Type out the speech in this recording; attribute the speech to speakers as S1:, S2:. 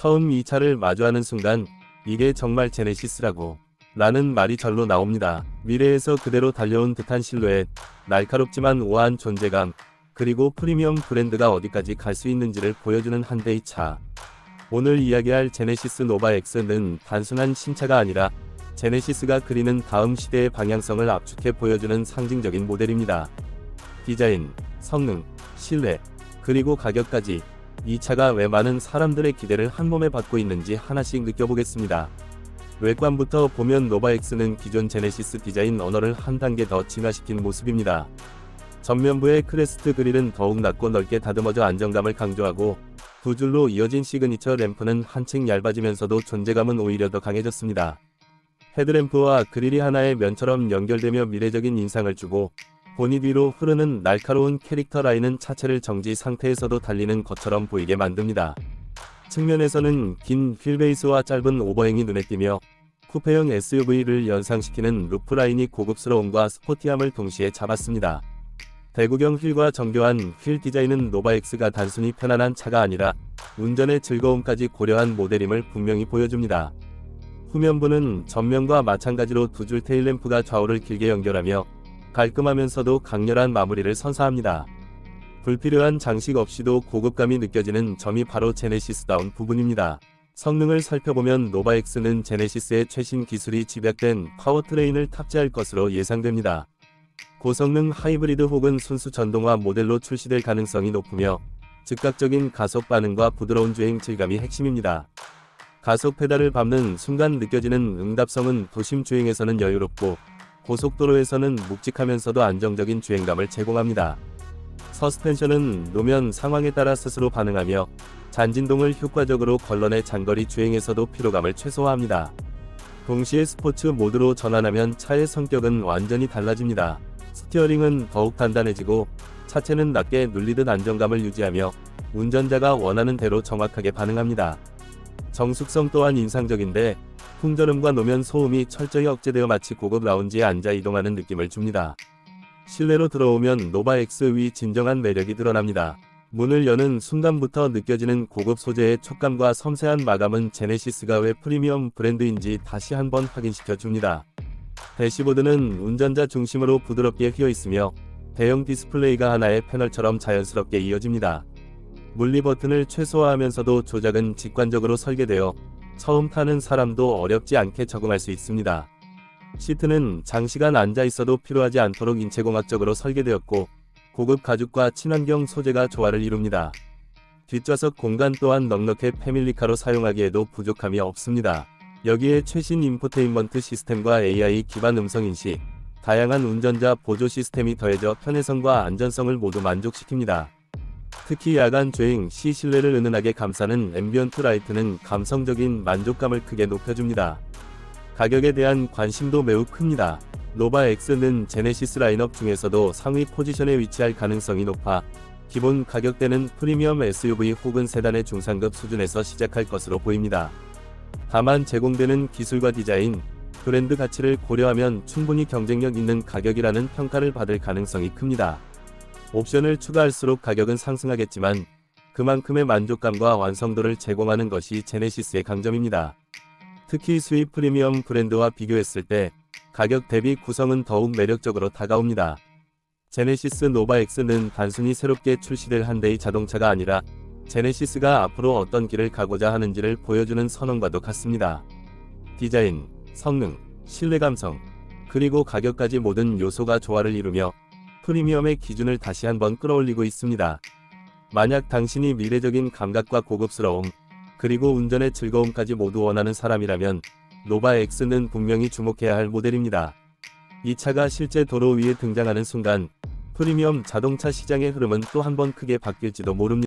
S1: 처음 이 차를 마주하는 순간 이게 정말 제네시스라고 라는 말이 절로 나옵니다. 미래에서 그대로 달려온 듯한 실루엣, 날카롭지만 우아한 존재감, 그리고 프리미엄 브랜드가 어디까지 갈 수 있는지를 보여주는 한 대의 차. 오늘 이야기할 제네시스 노바 X는 단순한 신차가 아니라 제네시스가 그리는 다음 시대의 방향성을 압축해 보여주는 상징적인 모델입니다. 디자인, 성능, 신뢰, 그리고 가격까지 이 차가 왜 많은 사람들의 기대를 한 몸에 받고 있는지 하나씩 느껴보겠습니다. 외관부터 보면 노바엑스는 기존 제네시스 디자인 언어를 한 단계 더 진화시킨 모습입니다. 전면부의 크레스트 그릴은 더욱 낮고 넓게 다듬어져 안정감을 강조하고 두 줄로 이어진 시그니처 램프는 한층 얇아지면서도 존재감은 오히려 더 강해졌습니다. 헤드램프와 그릴이 하나의 면처럼 연결되며 미래적인 인상을 주고 보니 뒤로 흐르는 날카로운 캐릭터 라인은 차체를 정지 상태에서도 달리는 것처럼 보이게 만듭니다. 측면에서는 긴 휠베이스와 짧은 오버행이 눈에 띄며 쿠페형 SUV를 연상시키는 루프 라인이 고급스러움과 스포티함을 동시에 잡았습니다. 대구경 휠과 정교한 휠 디자인은 노바엑스가 단순히 편안한 차가 아니라 운전의 즐거움까지 고려한 모델임을 분명히 보여줍니다. 후면부는 전면과 마찬가지로 두 줄 테일램프가 좌우를 길게 연결하며 깔끔하면서도 강렬한 마무리를 선사합니다. 불필요한 장식 없이도 고급감이 느껴지는 점이 바로 제네시스다운 부분입니다. 성능을 살펴보면 노바엑스는 제네시스의 최신 기술이 집약된 파워트레인을 탑재할 것으로 예상됩니다. 고성능 하이브리드 혹은 순수 전동화 모델로 출시될 가능성이 높으며 즉각적인 가속 반응과 부드러운 주행 질감이 핵심입니다. 가속 페달을 밟는 순간 느껴지는 응답성은 도심 주행에서는 여유롭고 고속도로에서는 묵직하면서도 안정적인 주행감을 제공합니다. 서스펜션은 노면 상황에 따라 스스로 반응하며 잔진동을 효과적으로 걸러내 장거리 주행에서도 피로감을 최소화합니다. 동시에 스포츠 모드로 전환하면 차의 성격은 완전히 달라집니다. 스티어링은 더욱 단단해지고 차체는 낮게 눌리듯 안정감을 유지하며 운전자가 원하는 대로 정확하게 반응합니다. 정숙성 또한 인상적인데 풍절음과 노면 소음이 철저히 억제되어 마치 고급 라운지에 앉아 이동하는 느낌을 줍니다. 실내로 들어오면 노바 X 위 진정한 매력이 드러납니다. 문을 여는 순간부터 느껴지는 고급 소재의 촉감과 섬세한 마감은 제네시스가 왜 프리미엄 브랜드인지 다시 한번 확인시켜 줍니다. 대시보드는 운전자 중심으로 부드럽게 휘어 있으며 대형 디스플레이가 하나의 패널처럼 자연스럽게 이어집니다. 물리 버튼을 최소화하면서도 조작은 직관적으로 설계되어 처음 타는 사람도 어렵지 않게 적응할 수 있습니다. 시트는 장시간 앉아 있어도 피로하지 않도록 인체공학적으로 설계되었고 고급 가죽과 친환경 소재가 조화를 이룹니다. 뒷좌석 공간 또한 넉넉해 패밀리카로 사용하기에도 부족함이 없습니다. 여기에 최신 인포테인먼트 시스템과 AI 기반 음성 인식, 다양한 운전자 보조 시스템이 더해져 편의성과 안전성을 모두 만족시킵니다. 특히 야간 주행 시 실내를 은은하게 감싸는 앰비언트 라이트는 감성적인 만족감을 크게 높여줍니다. 가격에 대한 관심도 매우 큽니다. 노바 X는 제네시스 라인업 중에서도 상위 포지션에 위치할 가능성이 높아 기본 가격대는 프리미엄 SUV 혹은 세단의 중상급 수준에서 시작할 것으로 보입니다. 다만 제공되는 기술과 디자인, 브랜드 가치를 고려하면 충분히 경쟁력 있는 가격이라는 평가를 받을 가능성이 큽니다. 옵션을 추가할수록 가격은 상승하겠지만 그만큼의 만족감과 완성도를 제공하는 것이 제네시스의 강점입니다. 특히 수입 프리미엄 브랜드와 비교했을 때 가격 대비 구성은 더욱 매력적으로 다가옵니다. 제네시스 노바 X는 단순히 새롭게 출시될 한 대의 자동차가 아니라 제네시스가 앞으로 어떤 길을 가고자 하는지를 보여주는 선언과도 같습니다. 디자인, 성능, 신뢰 감성, 그리고 가격까지 모든 요소가 조화를 이루며 프리미엄의 기준을 다시 한번 끌어올리고 있습니다. 만약 당신이 미래적인 감각과 고급스러움, 그리고 운전의 즐거움까지 모두 원하는 사람이라면 노바 X는 분명히 주목해야 할 모델입니다. 이 차가 실제 도로 위에 등장하는 순간 프리미엄 자동차 시장의 흐름은 또 한 번 크게 바뀔지도 모릅니다.